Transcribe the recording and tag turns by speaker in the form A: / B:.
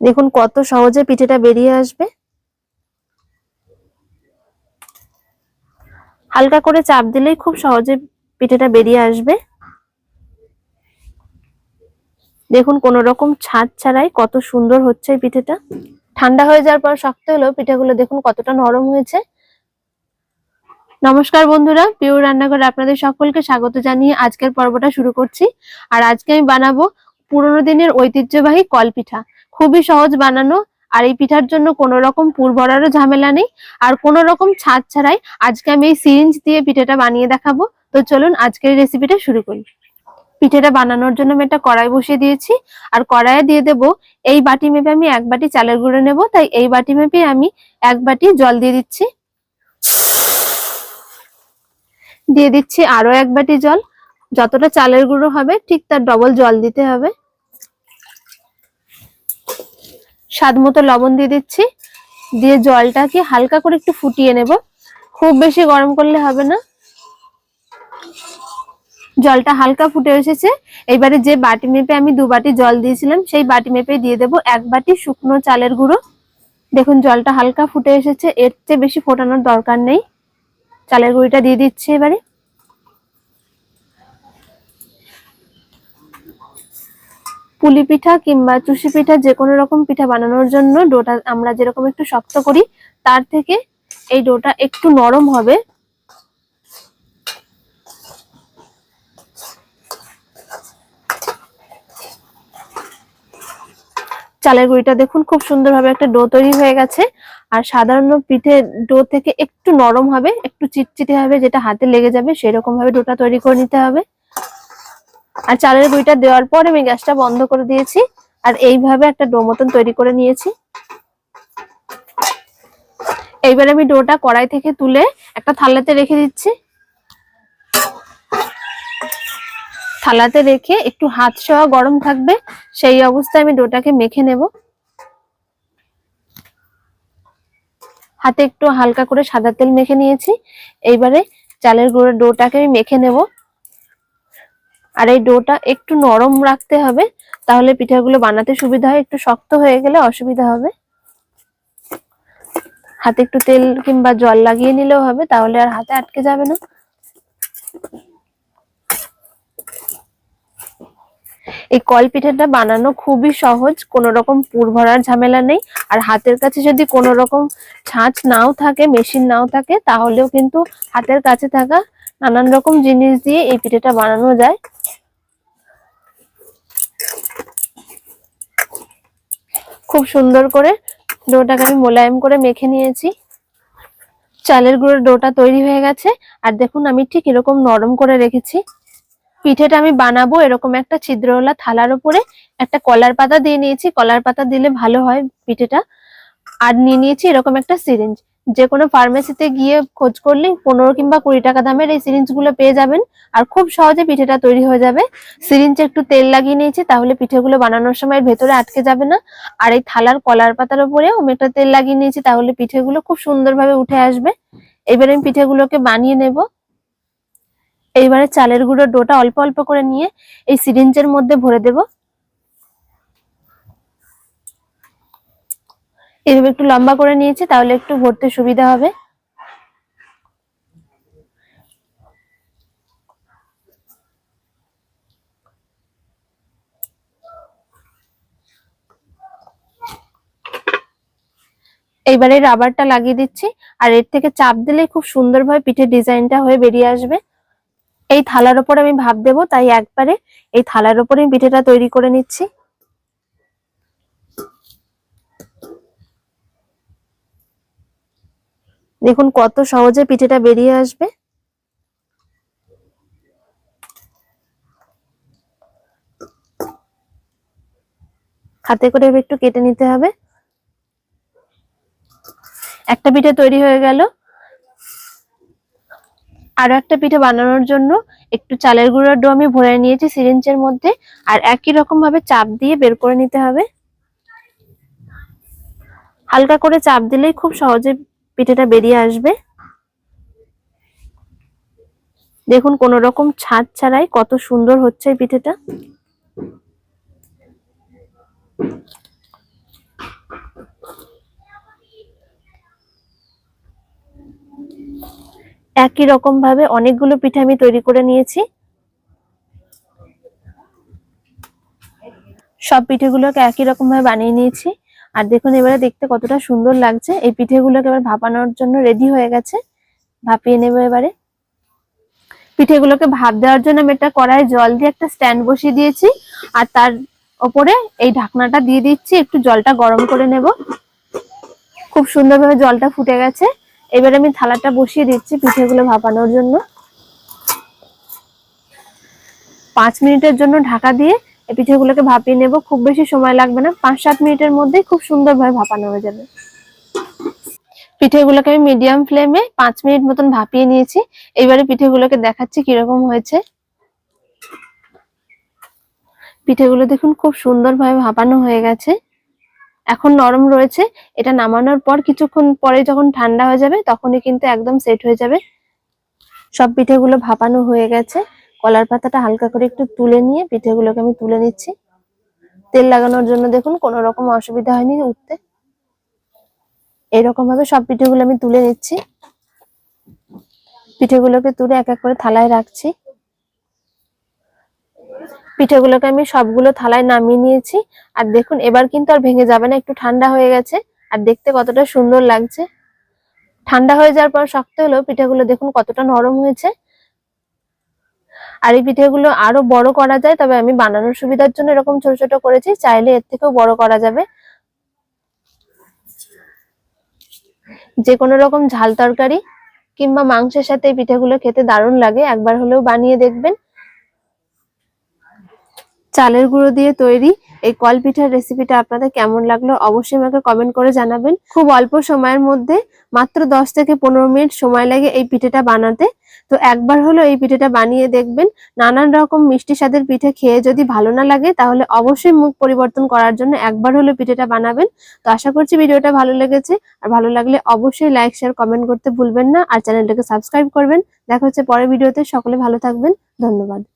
A: দেখুন কত সহজে পিঠেটা বেরিয়ে আসবে। হালকা করে চাপ দিলেই খুব সহজে পিঠেটা বেরিয়ে আসবে। দেখুন কোন রকম ছাদ ছাড়াই কত সুন্দর হচ্ছে পিঠেটা। ঠান্ডা হয়ে যাওয়ার পর শক্ত হলেও পিঠেগুলো দেখুন কতটা নরম হয়েছে। নমস্কার বন্ধুরা, পিওর রান্নাঘরে আপনাদের সকলকে স্বাগত জানিয়ে আজকের পর্বটা শুরু করছি। আর আজকে আমি বানাবো পুরোনো দিনের ঐতিহ্যবাহী কল পিঠা খুবই সহজ বানানো আর এই পিঠার জন্য কোনো রকম পুর ভরারও ঝামেলা নেই। আর কোনো রকম ছাদ ছাড়াই আজকে আমি এই সিরিঞ্জ দিয়ে পিঠাটা বানিয়ে দেখাবো। তো চলুন আজকের রেসিপিটা শুরু করি। পিঠেটা বানানোর জন্য আমি একটা কড়াই বসিয়ে দিয়েছি। আর কড়াইয়ে দিয়ে দেব এই বাটি মেপে আমি এক বাটি চালের গুঁড়ো নেব। তাই এই বাটি মেপে আমি এক বাটি জল দিয়ে দিচ্ছি। দিয়ে দিচ্ছি আরও এক বাটি জল। যতটা চালের গুঁড়ো হবে ঠিক তার ডবল জল দিতে হবে। স্বাদ মতো লবণ দিয়ে দিচ্ছি। দিয়ে জলটাকে হালকা করে একটু ফুটিয়ে নেব। খুব বেশি গরম করলে হবে না। জলটা হালকা ফুটে এসেছে। এবারে যে বাটি মেপে আমি দু বাটি জল দিয়েছিলাম, সেই বাটি মেপে দিয়ে দেব এক বাটি শুকনো চালের গুঁড়ো। দেখুন, জলটা হালকা ফুটে এসেছে। এর চেয়ে বেশি ফোটানোর দরকার নেই। চালের গুঁড়িটা দিয়ে দিচ্ছি এবারে। পুলি পিঠা কিংবা চুষি পিঠা যে কোনো রকম পিঠা বানানোর জন্য ডোটা আমরা যেরকম একটু শক্ত করি, তার থেকে এই ডোটা একটু নরম হবে। চালের গুঁড়িটা দেখুন, খুব সুন্দরভাবে একটা ডো তৈরি হয়ে গেছে। আর সাধারণ পিঠে ডো থেকে একটু নরম হবে, একটু চিটচিটে হবে, যেটা হাতে লেগে যাবে সেরকম ভাবে ডোটা তৈরি করে নিতে হবে। আর চালের গুঁড়িটা দেওয়ার পর আমি গ্যাসটা বন্ধ করে দিয়েছি আর এইভাবে একটা ডো মতন তৈরি করে নিয়েছি। এইবার আমি ডোটা কড়াই থেকে তুলে একটা থালাতে রেখে দিচ্ছি। থালাতে রেখে একটু হাত সহ গরম থাকবে, সেই অবস্থায় আমি ডোটাকে মেখে নেব। হাতে একটু হালকা করে সাদা তেল মেখে নিয়েছি। এইবারে চালের গুঁড়ো ডোটাকে আমি মেখে নেব। আর এই ডোটা একটু নরম রাখতে হবে, তাহলে পিঠাগুলো বানাতে সুবিধা হয়, একটু শক্ত হয়ে গেলে অসুবিধা হবে। হাতে একটু তেল কিংবা জল লাগিয়ে নিলেও হবে, তাহলে আর হাতে আটকে যাবে না। এই কল পিঠাটা বানানো খুবই সহজ, কোন রকম পুর ভরার ঝামেলা নেই। আর হাতের কাছে যদি কোন রকম ছাঁচ নাও থাকে, মেশিন নাও থাকে, তাহলেও কিন্তু হাতের কাছে থাকা নানান রকম জিনিস দিয়ে এই পিঠেটা বানানো যায়। খুব সুন্দর করে ডোটাকে আমি মোলায়েম করে মেখে নিয়েছি। চালের গুঁড়োর ডোটা তৈরি হয়ে গেছে। আর দেখুন, আমি ঠিক এরকম নরম করে রেখেছি। পিঠেটা আমি বানাবো এরকম একটা ছিদ্রওয়ালা থালার উপরে একটা কলার পাতা দিয়ে নিয়েছি। কলার পাতা দিলে ভালো হয় পিঠেটা। আর নিয়ে নিয়েছি এরকম একটা সিরিঞ্জ। যে কোনো ফার্মেসিতে গিয়ে খোঁজ করলে পনেরো কিংবা কুড়ি টাকা দামের এই সিরিঞ্জগুলো পেয়ে যাবেন। আর খুব সহজে পিঠেটা তৈরি হয়ে যাবে। সিরিঞ্জে একটু তেল লাগিয়ে নিয়েছি, তাহলে পিঠেগুলো বানানোর সময় ভেতরে আটকে যাবে না। আর এই থালার কলার পাতার উপরেও আমি একটা তেল লাগিয়ে নিয়েছি, তাহলে পিঠেগুলো খুব সুন্দরভাবে উঠে আসবে। এবারে আমি পিঠেগুলোকে বানিয়ে নেব। এইবারে চালের গুঁড়ো ডোটা অল্প অল্প করে নিয়ে এই সিরিঞ্জের মধ্যে ভরে দেব। এইভাবে একটু লম্বা করে নিয়েছি, তাহলে একটু ভরতে সুবিধা হবে। এইবারে রাবারটা লাগিয়ে দিচ্ছি, আর এর থেকে চাপ দিলে খুব সুন্দরভাবে পিঠের ডিজাইনটা হয়ে বেরিয়ে আসবে। এই থালার ওপর আমি ভাব দেব, তাই একবারে এই থালার ওপরে পিঠেটা তৈরি করে নিচ্ছি। দেখুন কত সহজে পিঠেটা বেরিয়ে আসবে। হাতে করে একটু কেটে নিতে হবে। একটা পিঠে তৈরি হয়ে গেল। আরও একটা পিঠে বানানোর জন্য একটু চালের গুঁড়োর ডো আমি ভরে নিয়েছি সিরিঞ্জের মধ্যে, আর একই রকম ভাবে চাপ দিয়ে বের করে নিতে হবে। হালকা করে চাপ দিলেই খুব সহজে পিঠেটা বেরিয়ে আসবে। দেখুন কোন রকম ছাদ ছাড়াই কত সুন্দর হচ্ছে এই পিঠেটা। একই রকম ভাবে অনেকগুলো পিঠে আমি তৈরি করে নিয়েছি। সব পিঠেগুলোকে একই রকম ভাবে বানিয়ে নিয়েছি। আর দেখুন, এবারে দেখতে কতটা সুন্দর লাগছে। এই পিঠেগুলোকে এবার ভাপানোর জন্য রেডি হয়ে গেছে। ভাপিয়ে নেব এবারে। পিঠেগুলোকে ভাপ দেওয়ার জন্য আমি একটা কড়াই জল দিয়ে একটা স্ট্যান্ড বসিয়ে দিয়েছি। আর তার ওপরে এই ঢাকনাটা দিয়ে দিচ্ছি, একটু জলটা গরম করে নেব। খুব সুন্দরভাবে জলটা ফুটে গেছে। এবার আমি থালাটা বসিয়ে দিচ্ছি পিঠেগুলো ভাপানোর জন্য। পাঁচ মিনিটের জন্য ঢাকা দিয়ে এই পিঠেগুলোকে ভাপিয়ে নেব, খুব বেশি সময় লাগবে না পাঁচ সাত মিনিটের মধ্যেই খুব সুন্দরভাবে ভাপানো হয়ে যাবে। পিঠেগুলোকে আমি মিডিয়াম ফ্লেমে পাঁচ মিনিট মতন ভাপিয়ে নিয়েছি। এবারে পিঠেগুলোকে দেখাচ্ছি কীরকম হয়েছে। পিঠেগুলো দেখুন খুব সুন্দরভাবে ভাপানো হয়ে গেছে। এখন নরম রয়েছে, এটা নামানোর পর কিছুক্ষণ পরে যখন ঠান্ডা হয়ে যাবে, তখনই কিন্তু একদম সেট হয়ে যাবে। সব পিঠেগুলো ভাপানো হয়ে গেছে। কলার পাতাটা হালকা করে একটু তুলে নিয়ে পিঠেগুলোকে আমি তুলে নিচ্ছি। তেল লাগানোর জন্য দেখুন কোনো রকম অসুবিধা হয়নি উঠতে। এরকম ভাবে সব পিঠেগুলো আমি তুলে নিচ্ছি। পিঠেগুলোকে তুলে এক এক করে থালায় রাখছি। পিঠেগুলোকে আমি সবগুলো থালায় নামিয়ে নিয়েছি। আর দেখুন, এবার কিন্তু আর ভেঙে যাবে না, একটু ঠান্ডা হয়ে গেছে। আর দেখতে কতটা সুন্দর লাগছে। ঠান্ডা হয়ে যাওয়ার পর শক্ত হলেও পিঠেগুলো দেখুন কতটা নরম হয়েছে। আর এই পিঠেগুলো আরও বড় করা যায়, তবে আমি বানানোর সুবিধার জন্য এরকম ছোট ছোট করেছি, চাইলে এর থেকেও বড় করা যাবে। যে কোনো রকম ঝাল তরকারি কিংবা মাংসের সাথে এই পিঠেগুলো খেতে দারুণ লাগে, একবার হলেও বানিয়ে দেখবেন। চালের গুঁড়ো দিয়ে তৈরি এই কল পিঠার রেসিপিটা আপনাদের কেমন লাগল অবশ্যই আমাকে কমেন্ট করে জানাবেন। খুব অল্প সময়ের মধ্যে, মাত্র দশ থেকে পনেরো মিনিট সময় লাগে এই পিঠেটা বানাতে। তো একবার হলো এই পিঠেটা বানিয়ে দেখবেন। নানান রকম মিষ্টি স্বাদের পিঠে খেয়ে যদি ভালো না লাগে, তাহলে অবশ্যই মুখ পরিবর্তন করার জন্য একবার হলো পিঠেটা বানাবেন। তো আশা করছি ভিডিওটা ভালো লেগেছে। আর ভালো লাগলে অবশ্যই লাইক শেয়ার কমেন্ট করতে ভুলবেন না। আর চ্যানেলটাকে সাবস্ক্রাইব করবেন। দেখা হচ্ছে পরের ভিডিওতে। সকলে ভালো থাকবেন। ধন্যবাদ।